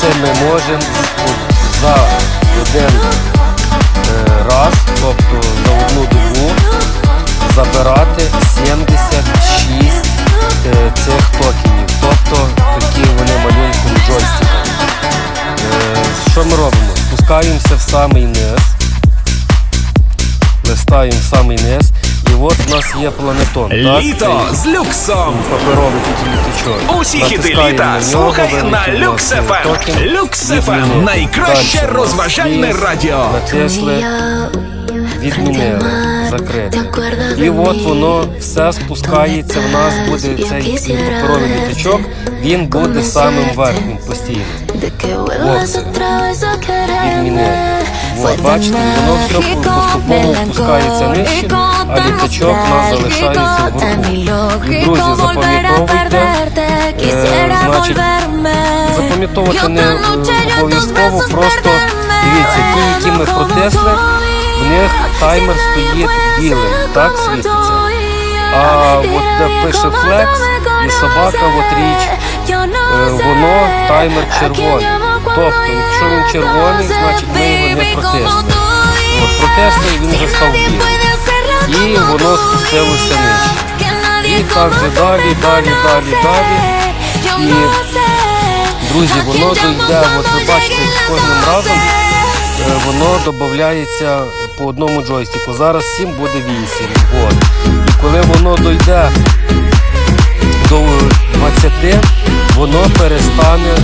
це ми можемо за один е, раз, тобто за одну добу, забирати 76 е, цих токенів. Тобто такі вони малюнком джойстика. Е, Що ми робимо? Спускаємося в самий низ, листаємо в самий низ, і от в нас є планетон. так? Літо з люксом. паперовий літачок. Усі хіти літа на нього, слухай на FM. відмінити. Найкраще Дальше розважальне радіо. Натисли, відмінили, закрити. І от воно все спускається, в нас буде цей паперовий літачок, він буде самим верхнім постійно. Відмінили. От, бачите, воно все поступово опускається нижче, а літачок у нас залишається вверху. Друзі, запам'ятовуйте, е, значить, запам'ятовувати не обов'язково, просто дивіться, ті, які ми протисли, в них таймер стоїть білим, так світиться. А от де пише флекс і собака, от річ, е, воно таймер червоний. Тобто, якщо він червоний, значить ми його не протисли. От, протисли, він вже став білим. І воно спустилося нижче. І так же далі, далі, далі, далі. І, друзі, воно дійде, от ви бачите, з кожним разом е, воно додається по одному джойстику. Зараз 7 буде 8. От. І коли воно дойде до 20, воно перестане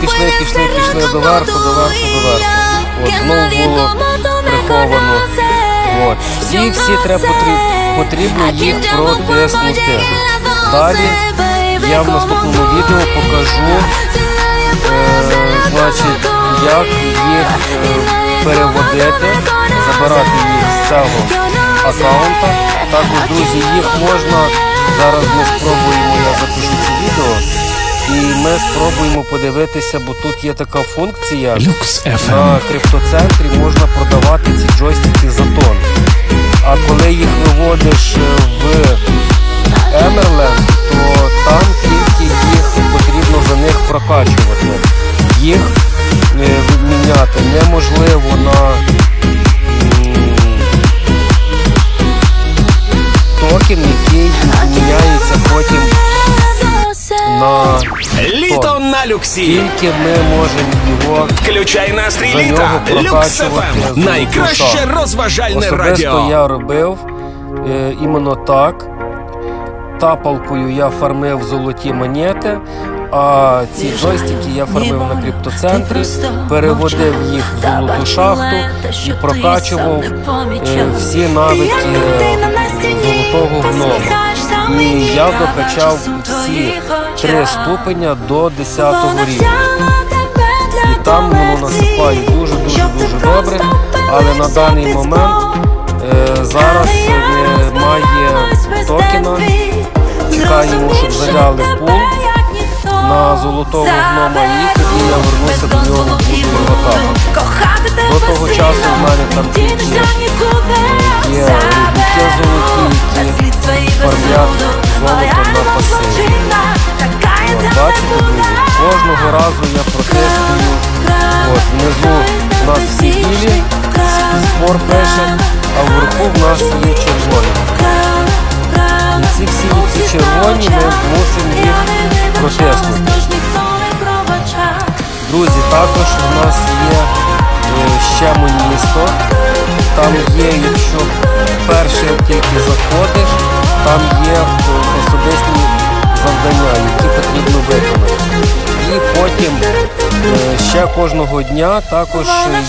пішли, пішли, пішли, пішли доверху, доверху, доверху. От знову було приховано. От. Всі, всі треба потрібно, їх протиснути. Далі я в наступному відео покажу, е, значить, як їх е, переводити, забирати їх з цього аккаунта. Також, друзі, їх можна, зараз ми спробуємо, я запишу і ми спробуємо подивитися, бо тут є така функція. Люкс FM. На криптоцентрі можна продавати ці джойстики за тон. А коли їх виводиш е, в Емерленд, то там тільки їх потрібно за них прокачувати. Їх е, міняти неможливо на токен, який міняється потім на Літо на люксі. Тільки ми можемо його Включай настрій за літа. нього Люкс прокачувати FM. Найкраще розважальне Особисто радіо. я робив е, іменно так. Тапалкою я фармив золоті монети, а ці джойстики я фармив на криптоцентрі, переводив їх в золоту шахту і прокачував е, всі навики е, золотого гнома. І я докачав всі три ступеня до 10 рівня. І там воно насипає дуже-дуже дуже добре, але на даний момент е, зараз немає токена. Чекаємо, щоб заляли пул на золотого гнома і тоді я вернуся до нього, буду його. До того часу в мене там тільки є рубіки золоті, які фармлять золото на пасиві. Бачите, друзі, кожного разу я протестую. От, внизу у нас всі білі, спор пише, а вверху в нас є червоні. І ці всі ці червоні ми мусимо їх протиснути. Друзі, також у нас є ще моністо. Там є, якщо перше тільки заходиш, там є е, особисті завдання, які потрібно виконати. І потім е, ще кожного дня також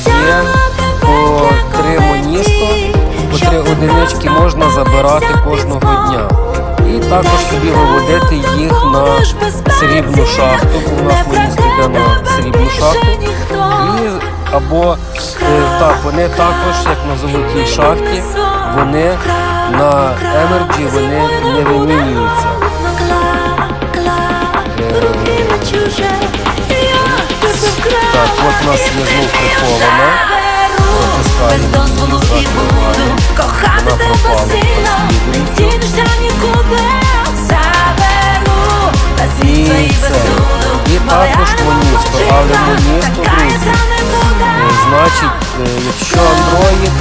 є по три моністо, по три одинички можна забирати кожного дня. І також собі виводити їх на срібну шахту, у нас моніст йде на срібну шахту. І, або е, так, вони також, як на золотій шахті, вони на Емерджі вони не вимінюються. Так, от у нас є знов прихована. Її, закриваємо. Вона пропала. І це. І також моністо. Але е, значить, е, якщо Android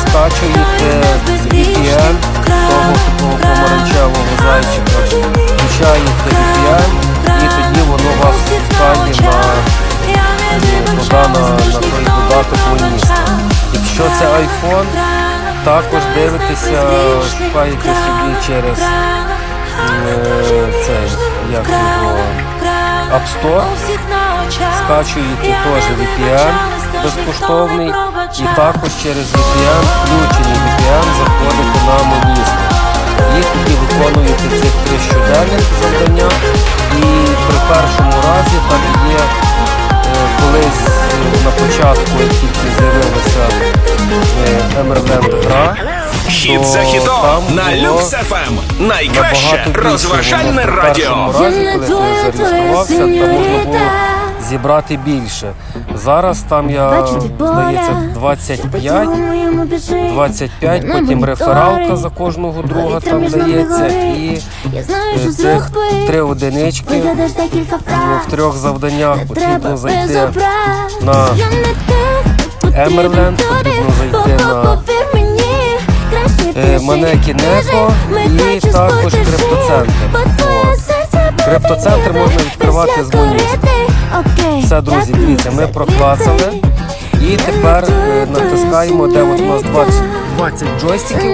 скачуєте VPN того такого помаранчевого зайчика, включаєте VPN і тоді воно вас пускає на туди на, на той додаток моністо. Якщо це iPhone, також дивитеся, шукаєте собі через е, цей, як його, App Store, скачуєте теж VPN безкоштовний і також через VPN, включений VPN, заходите на моністо. І тоді виконуєте цих три щоденних завдання. І при першому разі там є е, колись е, на початку, як тільки з'явилася е, Emerland гра, Хід за там хітом на було Люкс ФМ. Найкраще розважальне радіо. разі, коли ти зареєструвався, там можна було зібрати більше. Зараз там я, здається, 25, 25, потім рефералка за кожного друга там дається. І е, цих три одинички. В трьох завданнях потрібно зайти на Емерленд, потрібно зайти на е, Манекі і також криптоцентр. Криптоцентр можна відкривати з Моністу. Все, друзі, дивіться, ми проклацали. І тепер е, натискаємо, де от у нас 20, 20 джойстиків.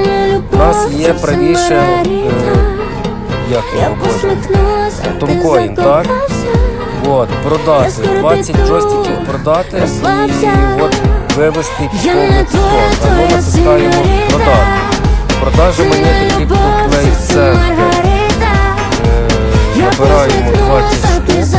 У нас є правіше, е, як його боже, Томкоін, так? От, продати. 20 джойстиків продати і от вивести повний купон. А ми натискаємо продати. Продажі монети CryptoPlay Center. Е, Набираємо 20 штук.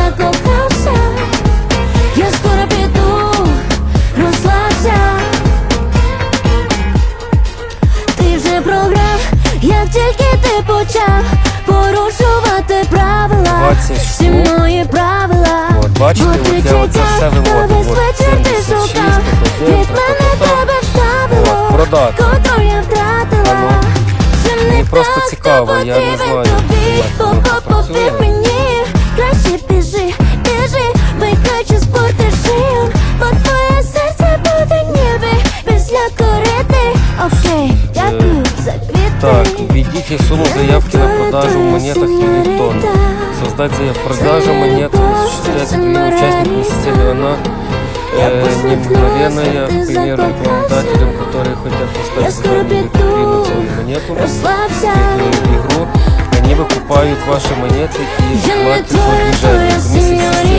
Ти почав порушувати правила. 20 Всі мої правила. От, бачите, Бо от ти я оце все виводив. весь От, вечір ти шукав. Від мене тебе вставило. От, продати. Контроль я втратила. Мені просто цікаво, я не знаю, тобі. як воно По-по- працює. Введите сумму заявки на продажу в монетах Юнитон. Создать заявку. Продажа монет осуществляется другими участниками системы. Она э, не мгновенная, к примеру, рекламодателям, которые хотят поставить задание или продвинуть свою монету в игру. Они выкупают ваши монеты и платят по движению. Комиссия системы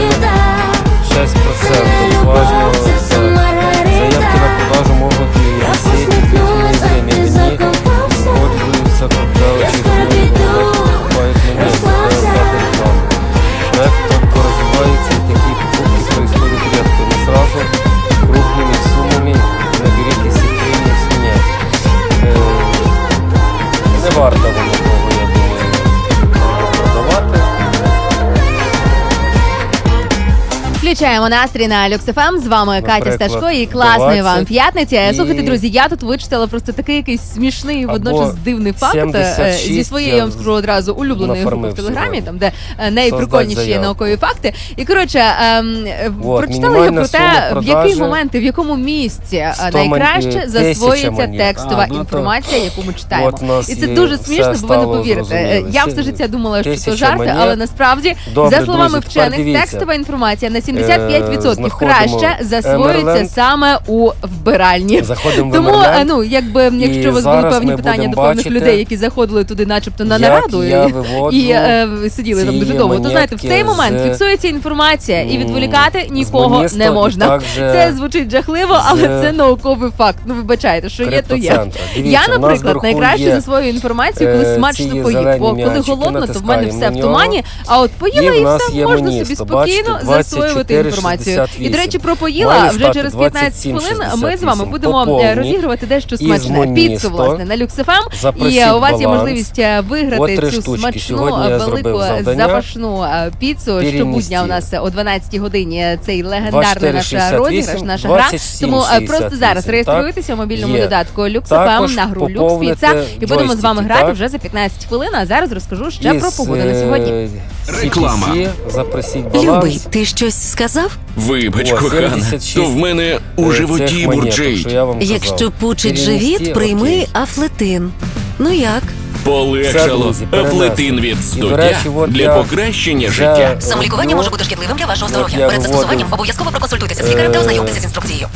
Включаємо настрій на Люксефем. З вами Катя Наприклад, Сташко і класної вам 20 п'ятниці. і- Слухайте, друзі, я тут вичитала просто такий якийсь смішний і Або водночас дивний факт е, 76 зі своєї я вам скажу одразу улюбленої групи нафармив в телеграмі, сьогодні. там де е, найприкольніші заявку. наукові факти. І коротше, ем, е, Вот, прочитала я мінімальна про те, в який продажі момент і в якому місці е, 100 найкраще мон- е, засвоюється монет. текстова А, ну то- інформація, яку ми читаємо. От у нас І це дуже все смішно, бо ви не стало повірите. Е, зрозуміло. Я все життя думала, що це жарти, монет. але насправді Добре, за словами друзі, тепер вчених, дивіться. текстова інформація на 70% 85% знаходимо краще засвоюється Емерленд. саме у вбиральні. Заходимо в Тому, Емерленд. е, ну якби якщо у вас були зараз певні ми питання будемо до певних бачити, людей, які заходили туди, начебто на як нараду, я і, виводжу і е, сиділи там ці дуже довго, то знаєте, в цей монетки момент з- фіксується інформація, і відволікати нікого не і можна. також Це звучить жахливо, але з це науковий факт. Ну вибачайте, що є, то є. Дивіться, Я, нас наприклад, вверху найкраще є, засвоюю інформацію, коли е, смачно зелені Бо коли м'ячики, голодно, то в мене все в тумані. А от поїла І в нас все є можна собі спокійно Бачите, засвоювати 24, інформацію. І до речі, про поїла вже через 15 27, хвилин. Ми з вами будемо е, розігрувати дещо смачне. Піцу власне на люксефам. І е, у вас є можливість е, виграти цю смачну велику запашну піцу щобудня Перенести. у нас о 12 годині. Цей легендарний наш розіграш, наша гра. Тому просто зараз реєструйтеся у мобільному додатку Люксефам на гру Люкс Піца і будемо з вами грати вже за 15 хвилин. А зараз розкажу ще про погоду на сьогодні. Реклама. CPC, Запросіть баланс. Любий, ти щось сказав? Вибач, О, кохана, 76 то в мене у животі бурчить. я. Якщо пучить живіт, прийми окей. афлетин. Ну як? Полегшало. друзі, перенесли. Афлетин від І, до здуття речі, от для я покращення життя. Самолікування може бути шкідливим для вашого здоров'я. я Перед застосуванням виводив, обов'язково проконсультуйтеся з лікарем та е, ознайомтеся з інструкцією.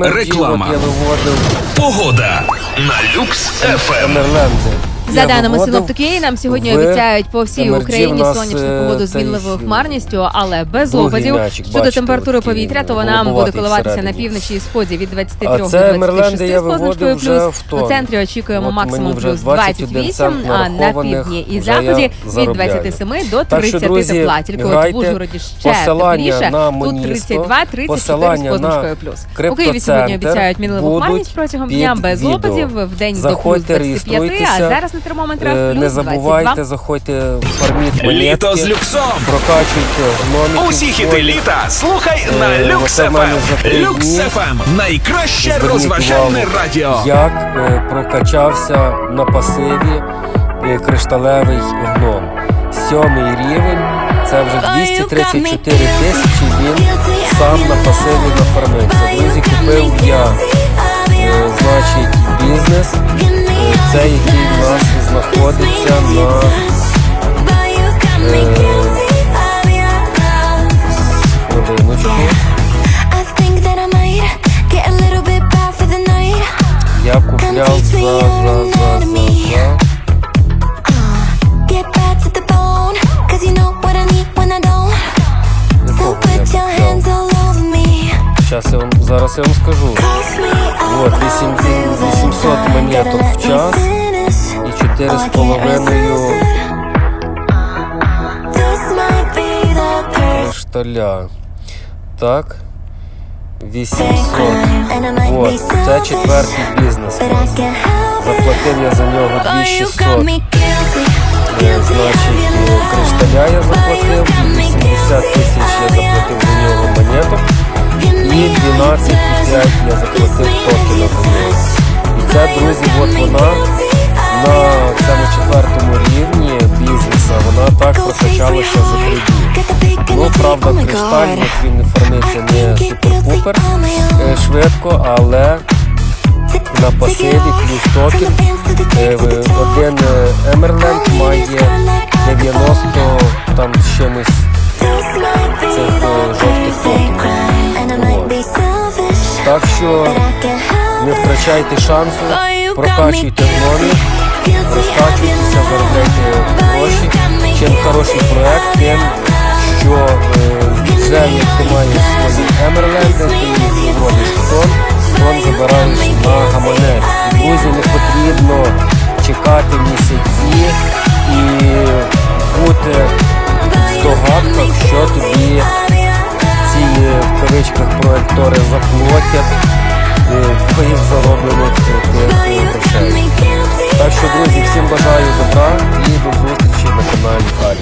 Реклама. я виводив Погода на Люкс ФМ. Емерленди. За даними синоптики, нам сьогодні в обіцяють по всій Україні сонячну е, погоду з мінливою е, хмарністю, але без опадів. Щодо температури повітря, то вона буде коливатися на півночі і сході від 23 А до це 26 з позначкою плюс. У центрі очікуємо От максимум плюс 21 28, а на півдні і заході від заробляю. 27 до Так 30 тепла. Тільки от в. Ужгороді ще тепліше. Тут Моністо, 32-34 з позначкою плюс. У Києві сьогодні обіцяють мінливу хмарність протягом дня без опадів, в день до плюс Заходьте, 25, а зараз на термометрах Е, плюс Не 22. забувайте, заходьте, фарміть Літо з люксом. прокачуйте гномиків. Усі хіти своїх. літа слухай на Е, Люкс оце в мене за три дні. ФМ. Найкраще Зверніть розважальне увагу, радіо. Як е, прокачався на пасиві е, кришталевий гном. Сьомий рівень, це вже 234 тисячі він сам на пасиві нафармився. Друзі, купив я, е, значить, бізнес, е, цей, який в нас знаходиться на. Я купляв за, за, за, за, за. Get bad to the bone, cause you perfect кришталя. Так. 800. time, and I might be Вот, це selfish, четвертий бізнес. but I can't help it. Заплатив я за нього Boy, you 2600. got me guilty, Е, guilty Значить, of your е, love. кришталя я заплатив, і 80 тисяч я заплатив за нього монеток, і 12,5 я заплатив токена за нього. І це, друзі, от вона на цьому четвертому рівні бізнеса, вона так прокачалася за три дні. Ну, правда, кришталь, от він формиться не супер-пупер е, швидко, але на пасиві плюс токен е, один е, Емерленд має 90 там з чимось цих жовтих токенів. Так що не втрачайте шансу, прокачуйте гномів, розкачуйтеся, заробляйте гроші. Чим хороший проект, тим, що е, як ти маєш свої Емерленди, ти їх вводиш тон, тон забираєш на гаманець. Друзі, не потрібно чекати місяці і бути в здогадках, що тобі ці е, в кавичках проектори заплатять твоїх зароблених грошей. Так що, друзі, всім бажаю добра і до зустрічі на каналі Харі.